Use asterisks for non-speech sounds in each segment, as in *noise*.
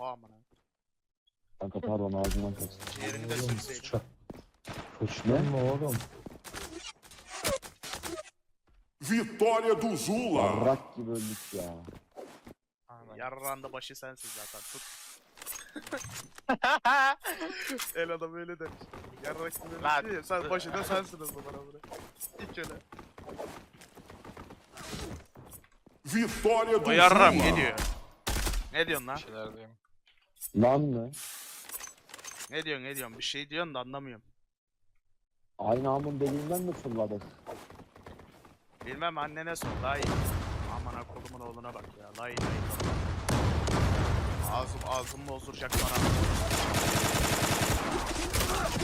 Oha amına. Kanka pardon ağzından kaçtı. Ciğerini de Oğlum sürseydin. sıça. Fışlan mı oğlum? Vitória do Zula. Yarrak gibi öldük ya. Yarrağında başı sensin zaten. Tut. *laughs* El adam öyle demiş. Yarrak gibi Lan. ya. Sen başı da sensin o zaman amına. Hiç öyle. Vitória O do yarram Zula. geliyor. Ne diyorsun lan? Bir şeyler diyeyim. Lan mı? Ne diyorsun ne diyorsun? Bir şey diyorsun da anlamıyorum. Aynı amın deliğinden mi fırladı? Bilmem annene sor daha iyi. Aman kolumun oğluna bak ya. Lay lay. Ağzım ağzım bozduracak bana.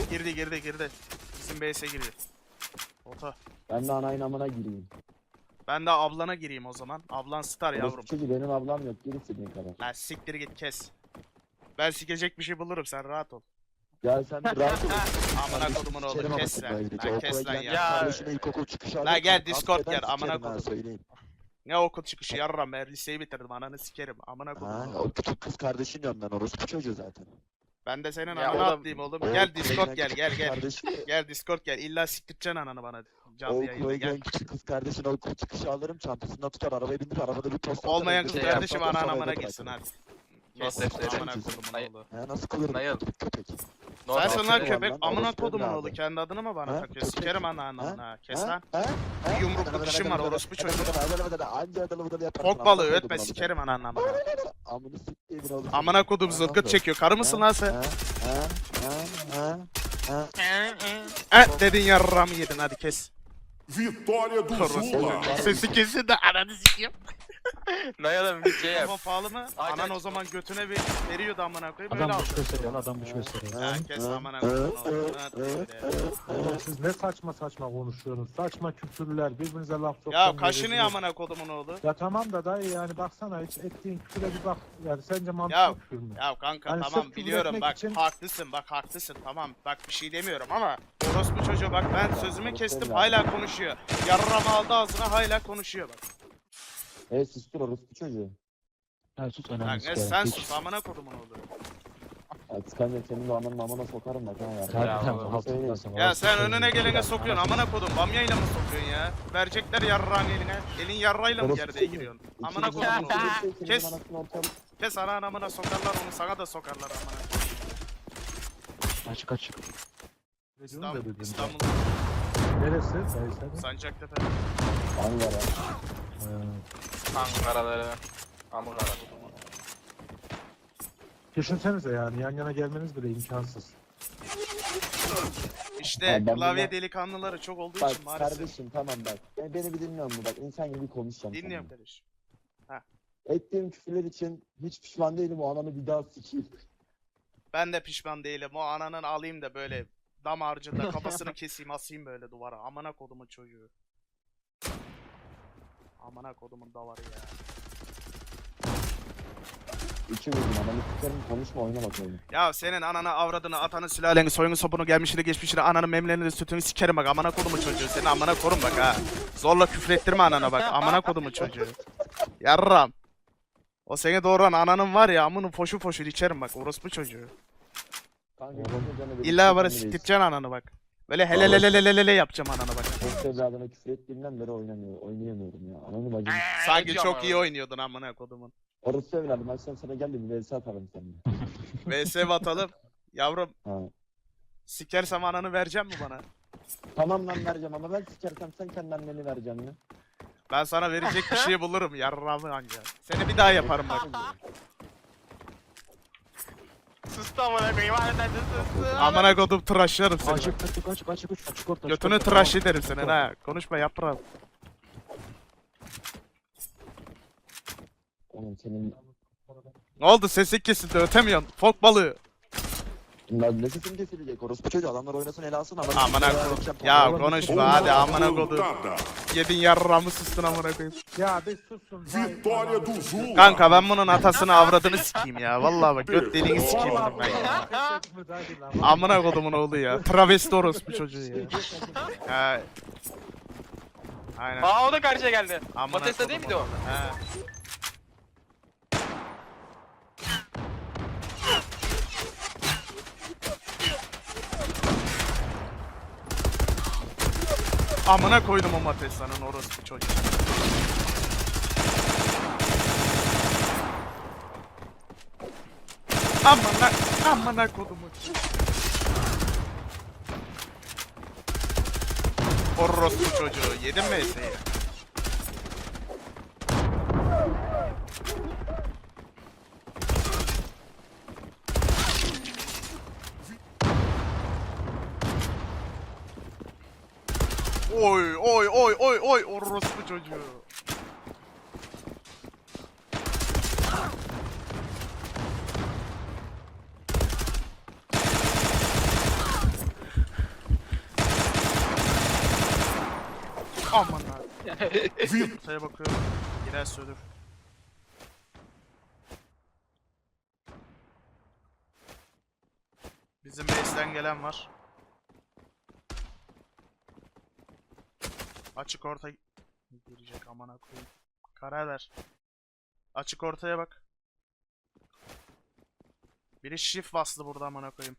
Girdi girdi girdi. Bizim base'e girdi. Ota. Ben de anayın amına gireyim. Ben de ablana gireyim o zaman. Ablan star yavrum. Çocuğu benim ablam yok. Gir istediğin kadar. Lan siktir git kes. Ben sikecek bir şey bulurum sen rahat ol. Ya sen bir rahat ol. *laughs* Amına kodumun oğlu kes ama lan. kes lan giden ya. Kardeşine ilkokul çıkışı La gel, Discord gel, amına kodum. Ne okul çıkışı yarram ben liseyi bitirdim ananı sikerim. Amına Ha, o küçük kız kardeşin diyorum ben orospu çocuğu zaten. Ben de senin Ya ananı oğlum, atlayayım oğlum. O Gel Discord gel gel kız gel. kardeşini- Gel Discord gel. İlla siktireceksin ananı bana. O Canlı yayında okula gel. giden küçük kız kardeşine okul çıkışı alırım çantasından tutar arabaya bindir arabada bir tost Olmayan atarım, kız bir şey kardeşim yapar, anan sonra amına evde gitsin bırakırım. hadi. Kes defteri. amına kodumun oğlu. Nasıl kılırım bir köpek. Lan var köpek. Amına kodumun oğlu. Kendi adını mı bana Ha? takıyor? Köpek. Sikerim ananı amına. Kes Ha? lan. Bir yumruklu dişim var orospu çocuğu. hadi, hadi, hadi, hadi, Anca adalı budalı yaparsın. Fok balığı amına ötme sikerim ananı amına. Amını siktiğimin oğlu. Amına kodum zılgıt çekiyor. Karı mısın lan sen? Ha? Ha? Ha? Ha? Ha? Eh dedin yarramı yedin hadi kes. Vitória do Zula. Sesi kesin de ananı sikeyim. *laughs* Nayalım bir şey yap. Kafa pahalı mı? Aynen. Anan o zaman götüne bir veriyordu amına koyayım Adam aldı. boş gösteriyor adam boş gösteriyor. Ha kes amına koyayım. Oğlum siz ne saçma saçma konuşuyorsunuz. Saçma küfürler birbirinize laf Ya sokmayın. kaşını amına kodumun oğlu. Ya tamam da dayı yani baksana hiç ettiğin küfüre bir bak. Yani sence mantıklı Ya, küfür mü? Ya kanka Hani tamam küfür biliyorum etmek bak için- haklısın bak haklısın tamam bak bir şey demiyorum ama orospu çocuğu bak ben sözümü kestim hala konuşuyor. Yarrama aldı ağzına hala konuşuyor bak. E sustur orospu çocuğu. Ha sus Bak önemli. ne sen sus amına kodumun oğlu. Ya tıkanca senin de ananın amına sokarım bak ha ya. Ya oğlum. Ya sen önüne gelene sokuyorsun amına kodum bamyayla mı sokuyorsun ya? Verecekler yarrağın eline. Elin yarrayla mı Orospu gerdeğe çocuğu. giriyorsun? Amına arasında oğlu. bir şey, senin Kes. anasını Kes ana anamına sokarlar onu sana da sokarlar amına. Açık açık. İstanbul? İstanbul Neresi? Sen? Sancaktepe. Ankara. Ankara'ları. Ankara. Düşünsenize yani yan yana gelmeniz bile imkansız. İşte Abi ben klavye delikanlıları çok olduğu Bak için maalesef. kardeşim tamam bak. Ben, beni bir dinliyor musun bak insan gibi konuşacağım Dinliyorum sana. kardeşim. Ettiğim küfürler için hiç pişman değilim o ananı bir daha sikeyim. Ben de pişman değilim. O ananın alayım da böyle dam harcında *laughs* kafasını keseyim asayım böyle duvara. Amına kodumun çocuğu. Amına kodumun davarı ya. İki vurdum ananı sikerim konuşma oyna bak oyunu. Ya senin ananı avradını atanı sülaleni soyunu sopunu gelmişini geçmişini ananı memlerini sütünü sikerim bak amına kodumun çocuğu. Seni amına korun bak ha. Zorla küfrettirme anana bak amına kodumun çocuğu. Yarram. O seni doğuran ananın var ya amının foşu foşu içerim bak orospu çocuğu. Kanka, Oğlum, canı canı benim, İlla var siktireceksin ananı bak. Böyle helelelelelele yapacağım ananı bak. Post evladına küfür ettiğimden beri oynamıyor, oynayamıyorum ya. Ananı bacım. Sanki çok iyi oynuyordun amına kodumun. Orası evladım akşam sana gel de bir vs atalım seninle. *laughs* VS atalım. Yavrum Ha. sikersem ananı vereceğim mi bana? Tamam lan vereceğim ama ben sikersem sen kendi anneni vereceksin mi? Ben sana verecek bir şey bulurum yarramı anca. Seni bir daha yaparım bak. Sustu amına koyayım. Harbiden de sustu. Amına kodum tıraşlarım seni. Açık açık açık açık açık açık orta. Götünü tıraş ederim senin ha. Konuşma yaprağım. Oğlum senin... Ne oldu sesin kesildi ötemiyorsun. Fok balığı. Lan ne sesim kesilecek orospu çocuğu adamlar oynasın el alsın ama. Amına. Ya konuşma hadi amına. Remontada. Yedin yarramı sustun amına koyayım. Ya bir susun. dayı. Vitória do Zula. Kanka ben bunun atasını avradını sikeyim ya. Vallahi bak göt deliğini sikeyim onun ben ya. Amına *laughs* kodumun oğlu ya. Travesti orospu çocuğu ya. Ha. Aynen. Aa o da karşıya geldi. Amına Protesta değil miydi o? He. Amına koydum o Matessa'nın orospu çocuğu. Amına amına kodumu. Orospu çocuğu yedin mi eseyi? Oy oy oy oy oy orospu çocuğu. Aman abi. *laughs* Şeye bakıyorum. Girer söylür. Bizim base'den gelen var. Açık orta girecek amına koyayım. Karar ver. Açık ortaya bak. Biri shift bastı burada amına koyayım.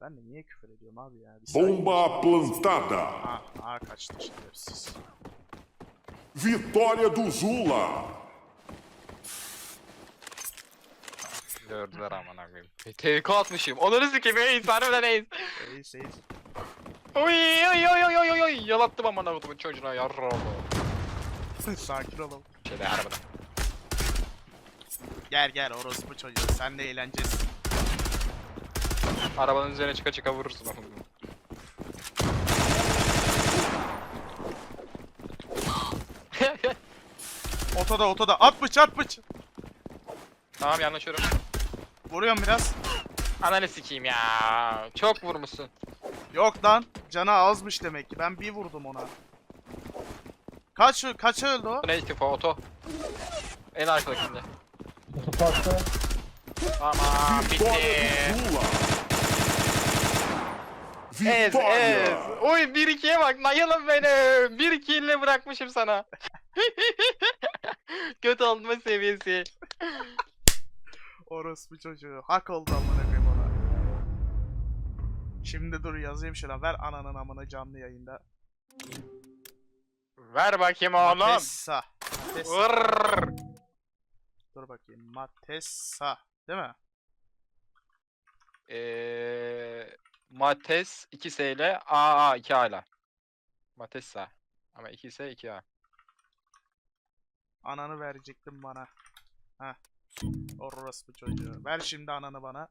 Ben de niye küfür ediyorum abi ya? Bir. Bomba plantada. Ha, ha kaçtı şerefsiz. Vitória do Zula. Gördüler amına koyayım. TK atmışım. Onları sikeyim eyiz. Harbiden eyiz. Reis reis. Oy oy oy oy oy oy. Yalattım amına koyduğumun çocuğuna yarrağımı. Sakin olalım. Şeyde harbiden. Gel gel orospu çocuğu sen de eğleneceğiz. Arabanın üzerine çıka çıka vurursun amına. *laughs* Otoda otoda at bıç at bıç. tamam yanlışıyorum. Vuruyorum biraz. Ananı sikeyim ya. Çok vurmuşsun. Yok lan canı azmış demek ki ben bir vurdum ona. Kaç kaç öldü o? Ne istifa oto. En arkadakinde. Otoparkta Tamam bitti. Ez ez. Oy 1-2'ye bak nayalım beni. 1-2 ile bırakmışım sana. *laughs* Kötü olma seviyesi. Orospu çocuğu. Hak oldu amına koyayım. Şimdi dur yazayım şuna. Ver ananın amına canlı yayında. Ver bakayım oğlum. Matessa. Matessa. Dur bakayım. Matessa. Değil mi? Eee Mates 2S ile AA 2A ile. Matessa. Ama 2S 2A. Ananı verecektin bana. Heh. Orospu çocuğu. Ver şimdi ananı bana.